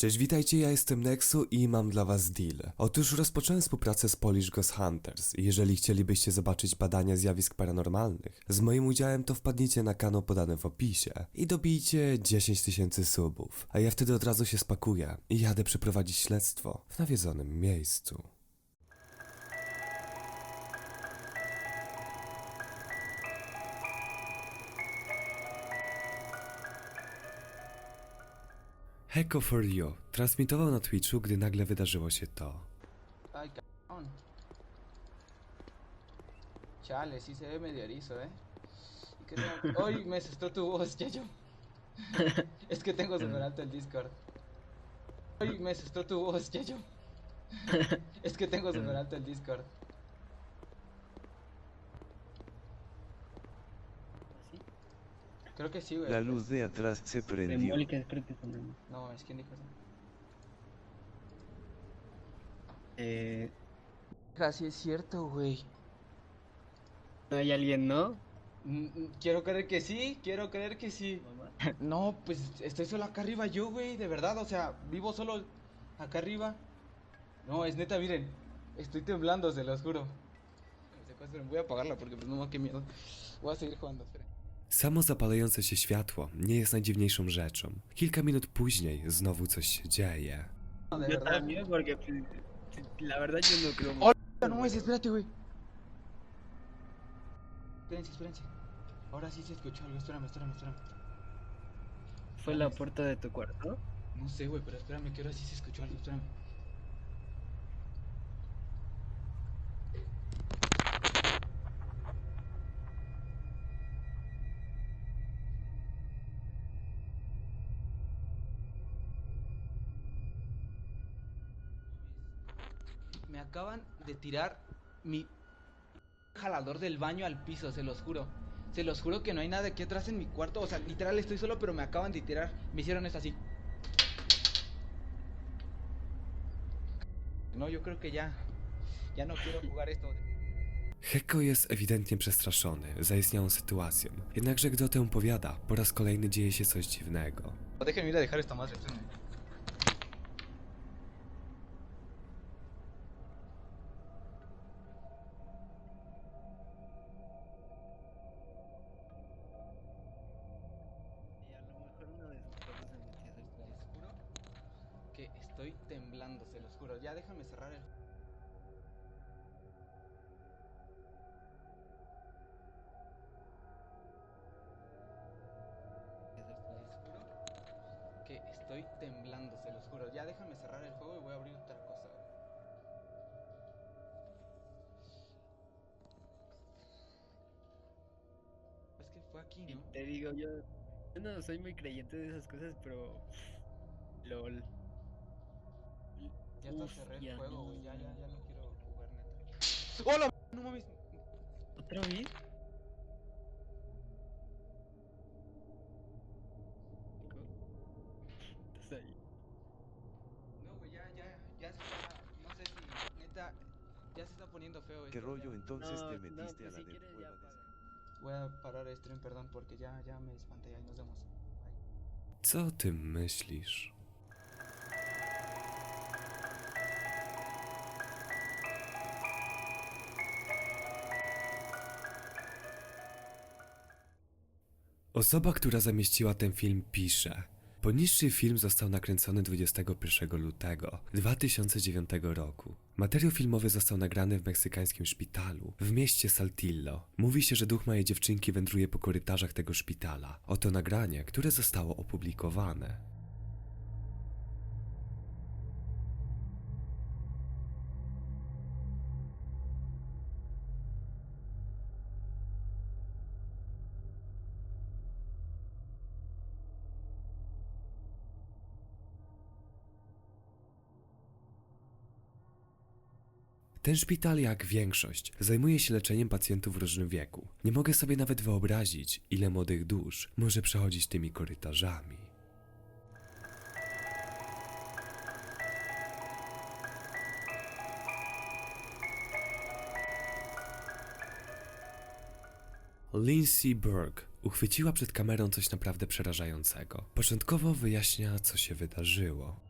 Cześć, witajcie, ja jestem Nexu i mam dla was deal. Otóż rozpocząłem współpracę z Polish Ghost Hunters. Jeżeli chcielibyście zobaczyć badania zjawisk paranormalnych z moim udziałem, to wpadnijcie na kanał podany w opisie i dobijcie 10 tysięcy subów. A ja wtedy od razu się spakuję i jadę przeprowadzić śledztwo w nawiedzonym miejscu. Heko for You transmitował na Twitchu, gdy nagle wydarzyło się to. Ay, cabrón. Chale, sí se ve medio erizo, ¿eh? ¿Y qué tengo? Hoy me asustó tu voz, Yayo. es que tengo super alto el Discord. Hoy me asustó tu voz, Yayo. es que tengo super alto el Discord. Creo que sí, güey. La luz de atrás se prendió. No, es que dijo eso. Eh, Casi es cierto, güey. ¿No hay alguien, no? Mm, mm, Quiero creer que sí, quiero creer que sí. No, pues estoy solo acá arriba yo, güey, de verdad, o sea, vivo solo acá arriba. No, es neta, miren, estoy temblando, se los juro. Voy a apagarla porque pues no, qué miedo. Voy a seguir jugando, esperen. Samo zapalające się światło nie jest najdziwniejszą rzeczą. Kilka minut później znowu coś się dzieje. No, de Yo verdad. también, porque pues, la verdad yo no. No es, espérate, güey. Espérense, espérense. Ahora sí se escuchó algo, espérame, espérame, espérame. ¿Fue la puerta de tu cuarto? No sé, güey, pero espérame, que ahora sí se escuchó algo, espérame. Me acaban de tirar mi jalador del baño al piso, se los juro. Se los juro que no hay nada aquí atrás en mi cuarto. O sea, literal estoy solo, pero me acaban de tirar. Me hicieron esto así. No, yo creo que ya. Ya no quiero jugar esto. Heko jest ewidentnie przestraszony zaistniałą sytuacją. Jednakże gdy o tym opowiada, po raz kolejny dzieje się coś dziwnego. Déjenme ir a dejar esta madre. Se los juro. Ya déjame cerrar el. Que estoy temblando, se los juro. Ya déjame cerrar el juego y voy a abrir otra cosa. Es que fue aquí, ¿no? te digo, yo, yo no soy muy creyente de esas cosas, pero. LOL. Ya hasta Uf, cerré el juego, no. güey. Ya, ya, ya no quiero jugar neta. ¡Hola! No mames. ¿Otra vez? ¿Estás ahí? No, güey, ya, ya, ya se está. No sé si, neta, ya se está poniendo feo esto. ¿Qué rollo ya. entonces No, te no, metiste pues a si la de quieres ya cueva de... Voy a parar el stream, perdón, porque ya, ya me espanté. Ahí nos vemos. Bye. Co myślisz? Osoba, która zamieściła ten film pisze. Poniższy film został nakręcony 21 lutego 2009 roku. Materiał filmowy został nagrany w meksykańskim szpitalu w mieście Saltillo. Mówi się, że duch małej dziewczynki wędruje po korytarzach tego szpitala. Oto nagranie, które zostało opublikowane. Ten szpital, jak większość, zajmuje się leczeniem pacjentów w różnym wieku. Nie mogę sobie nawet wyobrazić, ile młodych dusz może przechodzić tymi korytarzami. Lindsay Berg uchwyciła przed kamerą coś naprawdę przerażającego. Początkowo wyjaśnia, co się wydarzyło.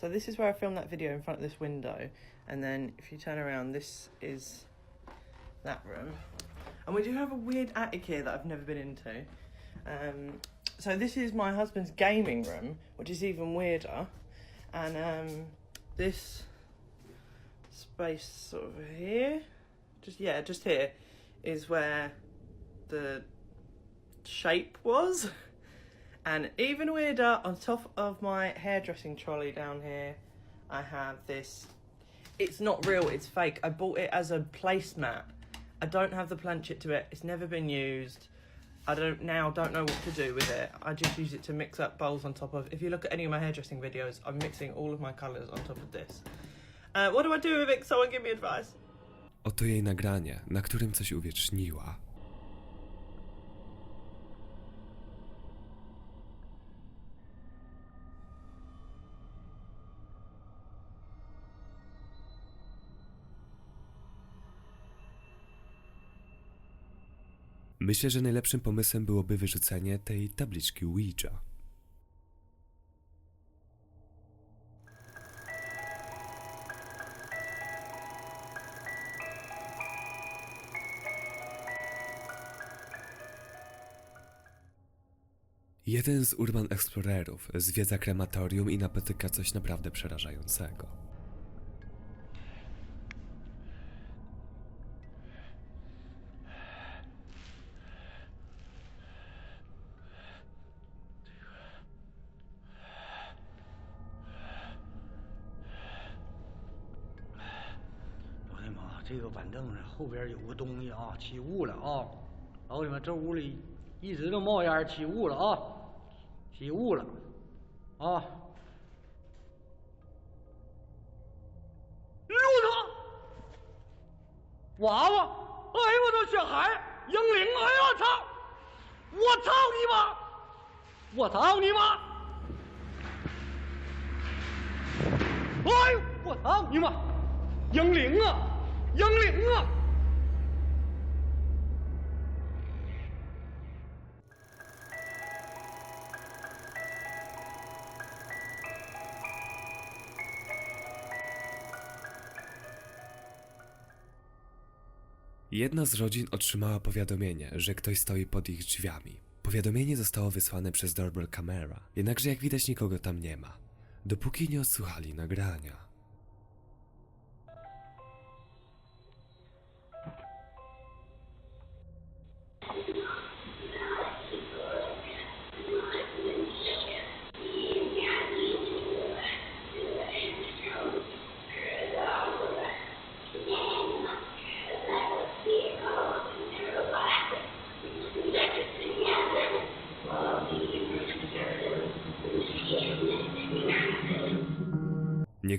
So this is where I filmed that video in front of this window, and then if you turn around, this is that room. And we do have a weird attic here that I've never been into. Um, so this is my husband's gaming room, which is even weirder. And um, this space sort of here, just yeah, just here, is where the shape was. And even weirder, on top of my hairdressing trolley down here, I have this. It's not real, it's fake. I bought it as a placemat. I don't have the planchet to it, it's never been used. I don't now don't know what to do with it. I just use it to mix up bowls on top of. If you look at any of my hairdressing videos, I'm mixing all of my colours on top of this. Uh, what do I do with it? Someone give me advice. Oto jej nagranie, na którym coś uwieczniła. Myślę, że najlepszym pomysłem byłoby wyrzucenie tej tabliczki Ouija. Jeden z urban explorerów zwiedza krematorium i napotyka coś naprawdę przerażającego. 这个板凳上后边有个东西啊，起雾了啊！老铁们，这屋里一直都冒烟，起雾了啊！起雾了啊！骆驼，娃娃，哎呦我的小孩，英灵，哎呦我操！我操你妈！我操你妈！哎呦我操你妈！英灵啊，英灵啊！。Jedna z rodzin otrzymała powiadomienie, że ktoś stoi pod ich drzwiami. Powiadomienie zostało wysłane przez doorbell camera, jednakże jak widać nikogo tam nie ma, dopóki nie odsłuchali nagrania.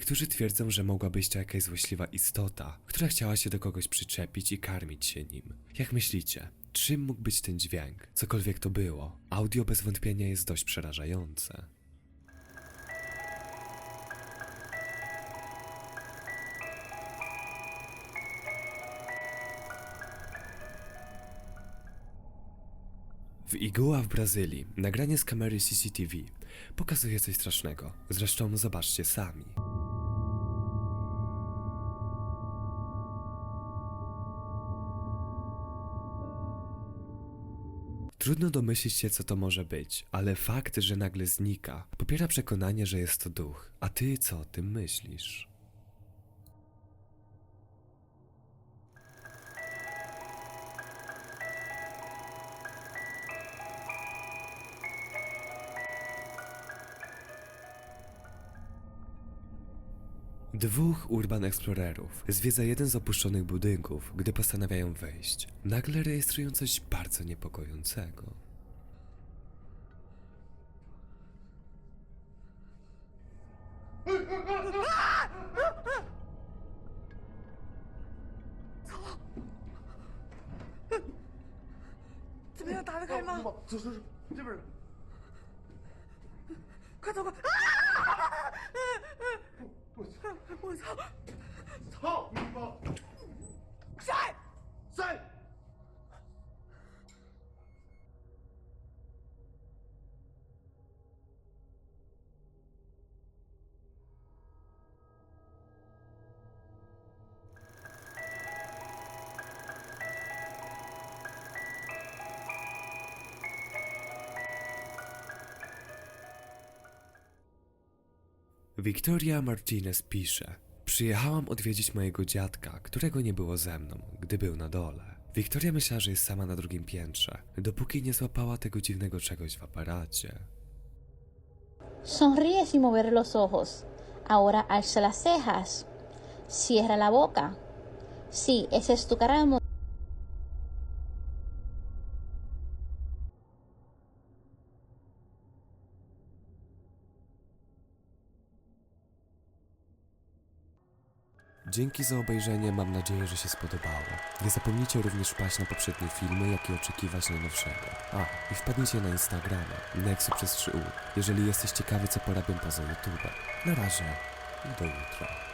Niektórzy twierdzą, że mogła być to jakaś złośliwa istota, która chciała się do kogoś przyczepić i karmić się nim. Jak myślicie, czym mógł być ten dźwięk? Cokolwiek to było, audio bez wątpienia jest dość przerażające. W Igua w Brazylii nagranie z kamery CCTV pokazuje coś strasznego. Zresztą zobaczcie sami. Trudno domyślić się, co to może być, ale fakt, że nagle znika, popiera przekonanie, że jest to duch. A ty co o tym myślisz? Dwóch urban eksplorerów zwiedza jeden z opuszczonych budynków, gdy postanawiają wejść. Nagle rejestrują coś bardzo niepokojącego. Co? 我操 Victoria Martinez pisze: Przyjechałam odwiedzić mojego dziadka, którego nie było ze mną, gdy był na dole. Wiktoria myślała, że jest sama na drugim piętrze, dopóki nie złapała tego dziwnego czegoś w aparacie. Sonríe sin mover los ojos. Ahora alza las cejas. Cierra la boca. Sí, esa es tu cara Dzięki za obejrzenie, mam nadzieję, że się spodobało. Nie zapomnijcie również wpaść na poprzednie filmy, jak i oczekiwać najnowszego. A, i wpadnijcie na Instagrama, Nexu przez 3U, jeżeli jesteś ciekawy, co porabiam poza YouTube. Na razie do jutra.